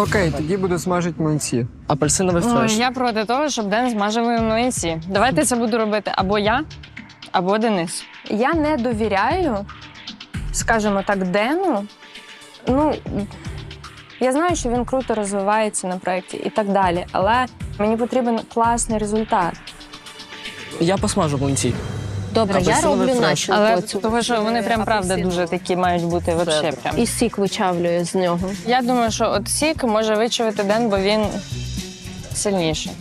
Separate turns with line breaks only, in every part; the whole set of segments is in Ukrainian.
Окей, тоді буду смажити млинці.
Апельсиновий
Ой,
фреш.
я проти того, щоб Ден змажив млинці. Давайте це буду робити або я, або Денис. Я не довіряю, скажімо так, Дену. Ну, я знаю, що він круто розвивається на проєкті і так далі, але мені потрібен класний результат.
Я посмажу млинці.
Добре, я роблю
фреш.
начинку.
Але
оцю.
того, що вони прям правда дуже такі мають бути вообще прям.
І сік вичавлюю з нього.
Я думаю, що от сік може вичавити Ден, бо він сильніший.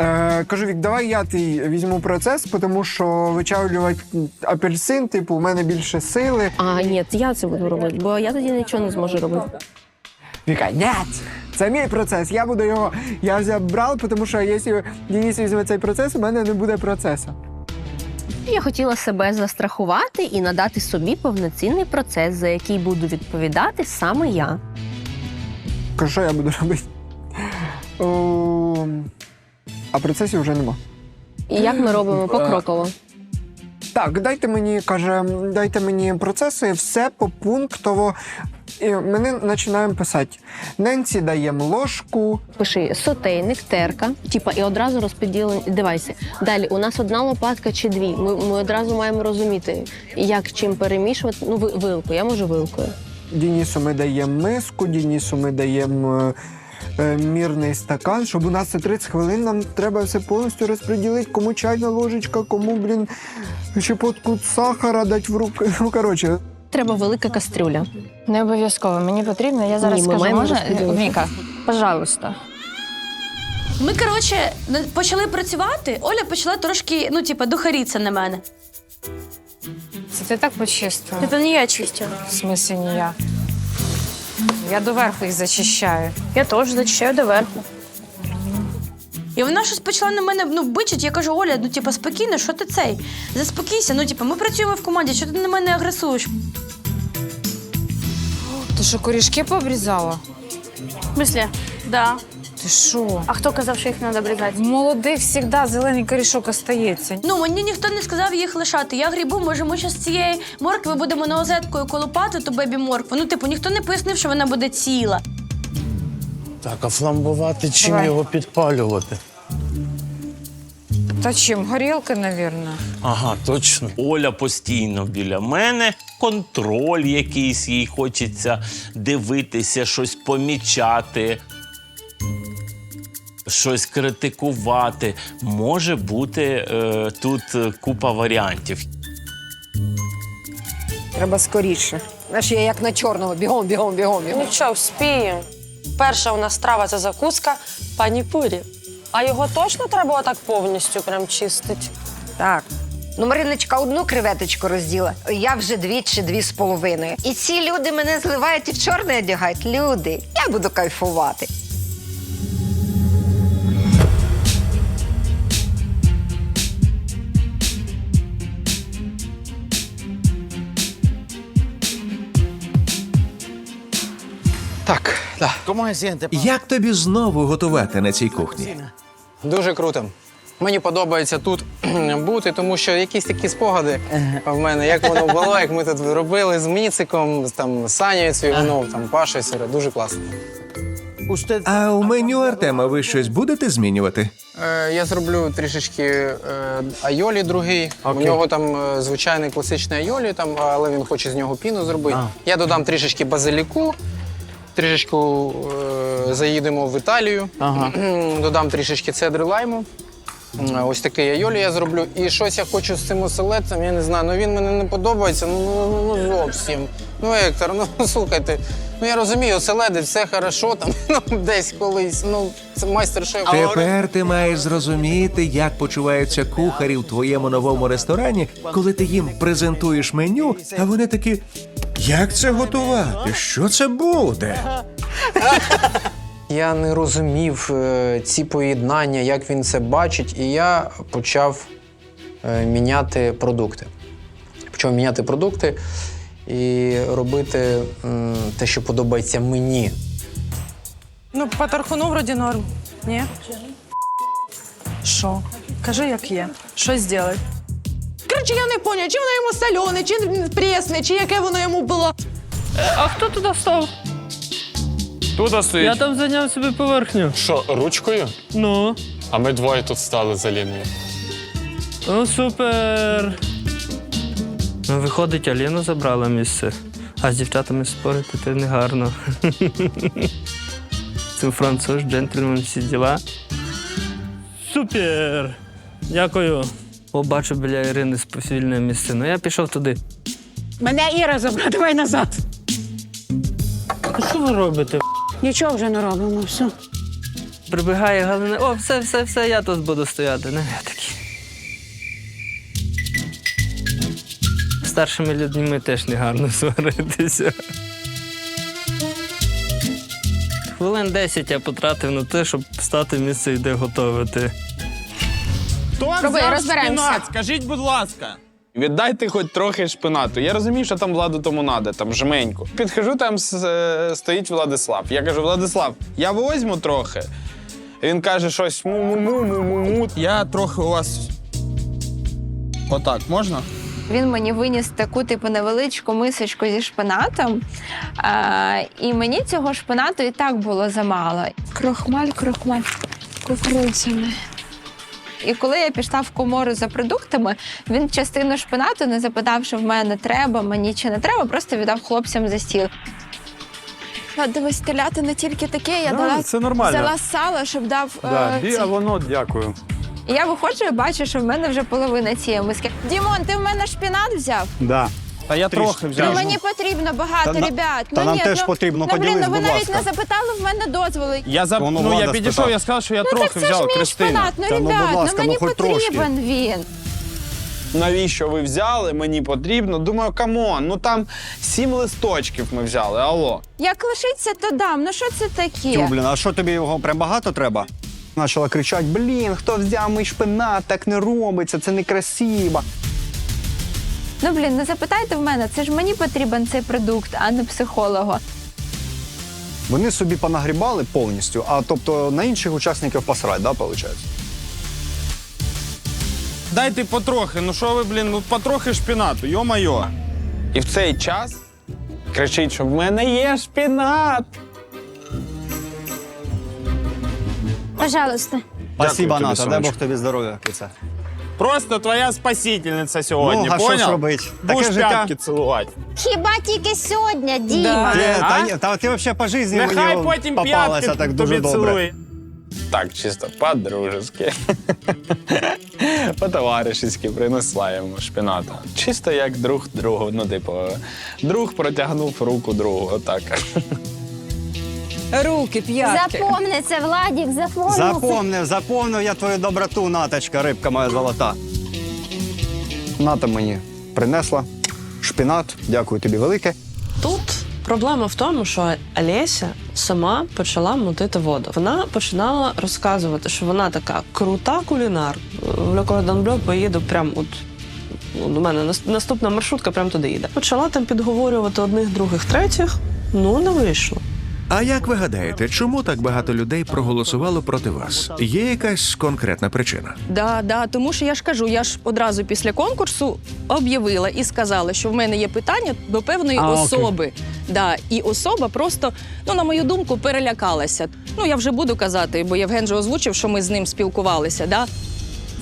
Е, кажу, Вік, давай я ти візьму процес, тому що вичавлювати апельсин, типу, у мене більше сили.
А, ні, я це буду робити, бо я тоді нічого не зможу робити.
Віка, ні, це мій процес. Я буду його. Я взяв брав, тому що якщо Денис візьме цей процес, у мене не буде процесу.
Я хотіла себе застрахувати і надати собі повноцінний процес, за який буду відповідати саме я.
Що я буду робити? О, а процесів вже нема.
І як ми робимо покроково.
Так, дайте мені, каже, дайте мені процеси, все попунктово. І ми починаємо писати. Ненці даємо ложку.
Пиши сотейник, терка, типа, і одразу розподілені девайси. Далі у нас одна лопатка чи дві. Ми, ми одразу маємо розуміти, як чим перемішувати. Ну, ви- вилку, я можу вилкою.
Денису ми даємо миску, Денису ми даємо е, мірний стакан, щоб у нас це 30 хвилин. Нам треба все повністю розподілити, кому чайна ложечка, кому, блін, щепотку сахара дати в руки. Ну, коротше,
Треба велика кастрюля.
Не обов'язково. Мені потрібно. Я зараз
Ні, ми
скажу,
маємо
можна?
розподілити.
Віка, пожалуйста.
Ми, коротше, почали працювати. Оля почала трошки, ну, типа, духаріться на мене.
Це ти так почистила?
Це не я чистила.
В смислі не я. Я доверху їх зачищаю.
Я теж зачищаю доверху. І вона щось почала на мене ну, бичить. Я кажу, Оля, ну типа спокійно, що ти цей? Заспокійся. Ну, типа, ми працюємо в команді, що ти на мене агресуєш?
Ти що, корішки пообрізала?
В смислі? Да.
Ти що?
А хто казав, що їх треба обрізати?
Молодих завжди зелений корішок остається.
Ну, мені ніхто не сказав їх лишати. Я грібу, може, ми ще з цієї моркви будемо наозеткою колупати ту бебі моркву. Ну, типу, ніхто не пояснив, що вона буде ціла.
Так, а фламбувати чим
Давай.
його підпалювати?
Та чим? Горілка, навірно.
Ага, точно.
Оля постійно біля мене, контроль якийсь, їй хочеться дивитися, щось помічати, щось критикувати. Може бути е, тут е, купа варіантів.
Треба скоріше. Знаєш, я як на чорного. Бігом, бігом, бігом, бігом.
Нічого, вспіємо. Перша у нас страва це закуска паніпурі. А його точно треба отак повністю прям чистити?
Так. Ну, Мариночка одну креветочку розділа, я вже дві чи дві з половиною. І ці люди мене зливають і в чорне одягають. Люди, я буду кайфувати.
Так, так.
Як тобі знову готувати на цій кухні?
Дуже круто. Мені подобається тут бути, тому що якісь такі спогади в мене, як воно було, як ми тут робили з Міциком, з там Санєю Цвігунов, там Пашою Сире. Дуже класно.
А у меню Артема ви щось будете змінювати?
Е, я зроблю трішечки е, айолі другий. У нього там е, звичайний класичний айолі, там, але він хоче з нього піну зробити. Я додам трішечки базиліку, трішечку е, заїдемо в Італію, додам трішечки цедри лайму. Ось такий айолі я зроблю. І щось я хочу з цим оселедцем, я не знаю, ну він мені не подобається, ну, ну, ну зовсім. Ну, Ектор, ну слухайте, ну я розумію, оселедець, все хорошо, там, ну, десь колись, ну, це майстер-шеф.
Тепер ти маєш зрозуміти, як почуваються кухарі в твоєму новому ресторані, коли ти їм презентуєш меню, а вони такі. Як це готувати? Що це буде?
Я не розумів е, ці поєднання, як він це бачить, і я почав е, міняти продукти. Почав міняти продукти і робити м, те, що подобається мені.
Ну, по тархуну вроді норм. Ні?
Що? Кажи, як є. Що зробити?
Коротше, я не поняла, чи воно йому солене, чи пресне, чи яке воно йому було.
А хто туди став?
Тут стоїть.
Я там зайняв собі поверхню.
Що, ручкою?
Ну,
А ми двоє тут стали за Ліною.
ну супер. Ну, виходить, Аліну забрала місце. А з дівчатами спорити це не гарно. Це француз, джентльмен, всі діла. Супер! Дякую. О, бачу біля Ірини вільне місце. Ну я пішов туди.
Мене Іра забрала, давай назад.
Ну, Що ви робите?
Нічого вже не робимо, все.
Прибігає Галина. О, все, все, все, я тут буду стояти. Ну, я такий. Старшими людьми теж не гарно сваритися. Хвилин 10 я потратив на те, щоб стати в місце, де готувати.
Хто
Роби,
взяв
розберемося.
шпинат? Скажіть, будь ласка. Віддайте хоч трохи шпинату. Я розумію, що там владу тому надо, там жменьку. Підхожу, там с- е, стоїть Владислав. Я кажу, Владислав, я возьму трохи. Він каже щось му-му-му-му-му. Я трохи у вас. Отак, можна?
Він мені виніс таку типу невеличку мисочку зі шпинатом. А, і мені цього шпинату і так було замало. Крохмаль, крохмаль, кукурудзями. І коли я пішла в комору за продуктами, він частину шпинату, не запитав, що в мене треба, мені чи не треба, просто віддав хлопцям за стіл. А, Дивись, стріляти не тільки таке, я дала
це нормально.
взяла сало, щоб дав. е, ці-
воно, дякую.
І я виходжу і бачу, що в мене вже половина цієї миски. Дімон, ти в мене шпінат взяв?
Да. Та я трохи взяв.
Ну, мені потрібно багато,
Та на-
ребят.
та
ну,
нам
ні,
теж
ну,
потрібно,
Ну, блін,
поділись,
ну ви
будь
навіть
ласка.
не запитали в мене дозволи.
Я за...
Воно
ну, я
Влада
підійшов,
спитав.
я сказав, що я
ну
трохи
так це
взяв
ж мій
Кристина.
шпинат. Ну,
Та ну,
ребят,
будь ласка,
ну
ну,
мені
хоч трошки.
потрібен він.
Навіщо ви взяли? Мені потрібно. Думаю, камон, ну там сім листочків ми взяли. Алло.
Як лишиться, то дам. Ну що це таке?
Тю, блін, а що тобі його прям багато треба?
Почала кричати: блін, хто взяв мій шпинат, так не робиться, це некрасиво.
Ну блін, не запитайте в мене, це ж мені потрібен цей продукт, а не психологу.
Вони собі понагрібали повністю, а тобто на інших учасників посрать, да, виходить?
Дайте потрохи, ну що ви, блін, ну потрохи шпінату, йо-майо. І в цей час кричить, що в мене є шпінат.
Пожалуйста.
Спасибо,
тобі,
Ната, дай
сонечко.
Бог тобі здоров'я.
Просто твоя спасительниця сьогодні,
Ну, а що ж робить?
Будеш
Таке життя.
п'ятки цілувати.
Хіба тільки сьогодні, Діма?
Ти,
А?
та, ні, та ти взагалі по житті
Нехай
мені
потім
попалася
п'ятки
так
тобі
добре.
цілує. Так, чисто по-дружески. По-товаришески принесла йому шпіната. Чисто як друг другу. Ну, типу, друг протягнув руку другу. Отак.
Руки, п'ятки.
Запомни це, Владік, запомни.
Запомнив, запомнив я твою доброту, Наточка, рибка моя золота. Ната мені принесла шпінат, дякую тобі велике.
Тут проблема в тому, що Олеся сама почала мутити воду. Вона починала розказувати, що вона така крута кулінар. В Cordon поїду прямо от. ну, До мене наступна маршрутка прямо туди їде. Почала там підговорювати одних, других, третіх. Ну, не вийшло.
А як ви гадаєте, чому так багато людей проголосувало проти вас? Є якась конкретна причина?
Да, да, тому що я ж кажу, я ж одразу після конкурсу об'явила і сказала, що в мене є питання до певної
А, окей.
особи. Да, і особа просто, ну на мою думку, перелякалася. Ну я вже буду казати, бо Євген же озвучив, що ми з ним спілкувалися. Да?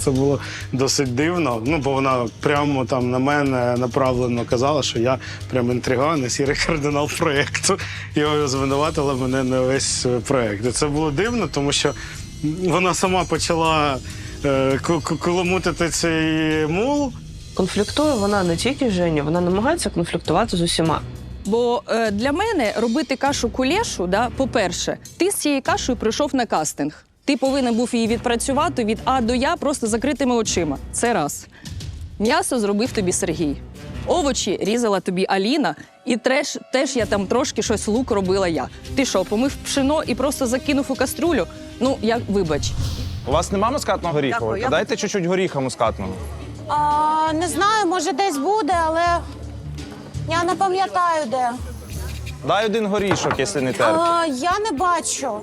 Це було досить дивно. Ну, бо вона прямо там на мене направлено казала, що я прям інтриган і сірий кардинал проєкту. І звинуватила мене на весь проєкт. І це було дивно, тому що вона сама почала е, ку- цей мул.
Конфліктує вона не тільки з Женю, вона намагається конфліктувати з усіма.
Бо е, для мене робити кашу кулешу, да, по-перше, ти з цією кашею прийшов на кастинг. Ти повинен був її відпрацювати від А до Я просто закритими очима. Це раз. М'ясо зробив тобі Сергій. Овочі різала тобі Аліна, і треш, теж я там трошки щось лук робила я. Ти що, помив пшено і просто закинув у каструлю? Ну, я вибач.
У вас нема мускатного горіхового?
Дякую.
Дайте чуть-чуть горіха мускатного.
А, не знаю, може десь буде, але я не пам'ятаю де.
Дай один горішок, якщо не терпить.
А, я не бачу.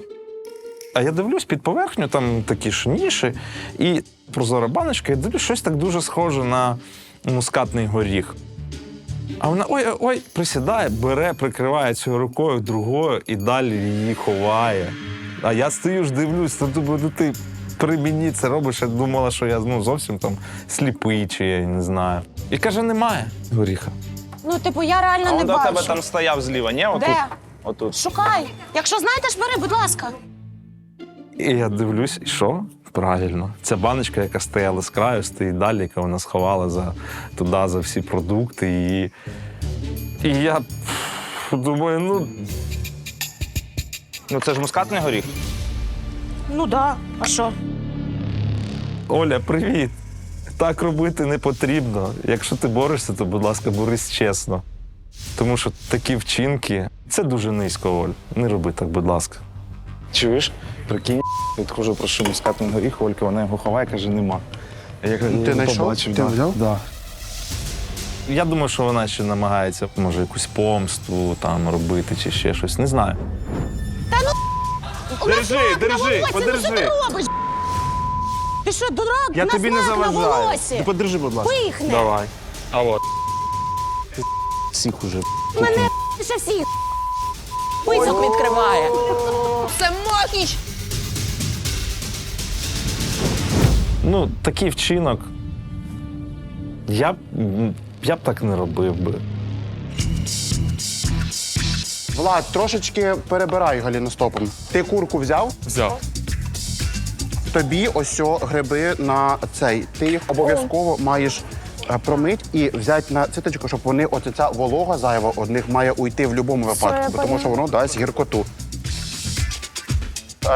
А я дивлюсь під поверхню, там такі ж ніші, і прозора баночка, я дивлюсь, щось так дуже схоже на мускатний горіх. А вона ой, ой, ой, присідає, бере, прикриває цією рукою другою і далі її ховає. А я стою ж дивлюсь, то думаю, ну ти при мені це робиш, я думала, що я ну, зовсім там сліпий чи я не знаю. І каже, немає горіха.
Ну, типу, я реально
а
не бачу.
тебе там стояв зліва, ні? Отут.
Де?
Отут.
Шукай. Якщо знаєте, ж бери, будь ласка.
І я дивлюсь, і що? Правильно. Ця баночка, яка стояла з краю, стоїть далі, яка вона сховала за, туди за всі продукти. І, і я думаю, ну. Ну це ж мускатний горіх.
Ну да. А що?
Оля, привіт. Так робити не потрібно. Якщо ти борешся, то, будь ласка, борись чесно. Тому що такі вчинки це дуже низько, Оль. Не роби так, будь ласка.
Чуєш? Прикинь, відходжу, прошу мускатний горіх, Олька, вона його ховає, каже, нема. Я кажу,
Ти
«Я
знайшов?
побачив,
Ти
да.
взяв?
Да.
Я думаю, що вона ще намагається, може, якусь помсту там робити чи ще щось. Не знаю.
Держи, держи, подержи.
робиш? Ти що, дурак?
Я
У нас
тобі не
лак на
заважаю.
волосі.
Ти подержи, будь ласка.
Пихне.
Давай. А от.
Всіх уже.
Мене ще всіх. Писок відкриває. Це.
Ну, такий вчинок. Я б, я б так не робив би.
Влад, трошечки перебирай галіностопом. Ти курку взяв?
Взяв.
Тобі ось о гриби на цей. Ти їх обов'язково маєш е, промить і взяти на циточку, щоб вони, оце ця волога зайва одних має уйти в будь-якому випадку, бо тому що воно дасть гіркоту.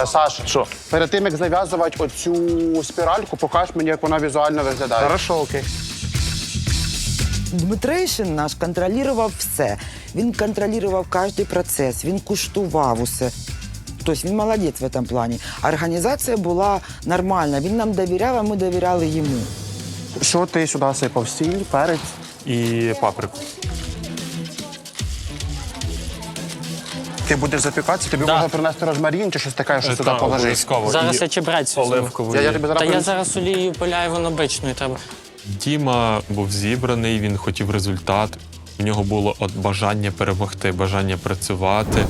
Е, Саш,
Що?
перед тим як зав'язувати оцю спіральку, покаж мені, як вона візуально виглядає.
Хорошо, окей.
Дмитрейшин наш контролював все. Він контролював кожен процес, він куштував усе. Тобто він молодець в цьому плані. Організація була нормальна. Він нам довіряв, а ми довіряли йому.
Що ти сюди сипав? Сіль, перець?
І паприку.
Ти будеш запікатися, тобі
Да.
можна принести розмарін чи щось таке, що сюди
Так, обов'язково.
Зараз
І
я чебрець візьму.
оливкову
Я, я тобі зараз
Та я
принесу.
зараз олією поляю, воно бичною треба.
Діма був зібраний, він хотів результат. В нього було от бажання перемогти, бажання працювати.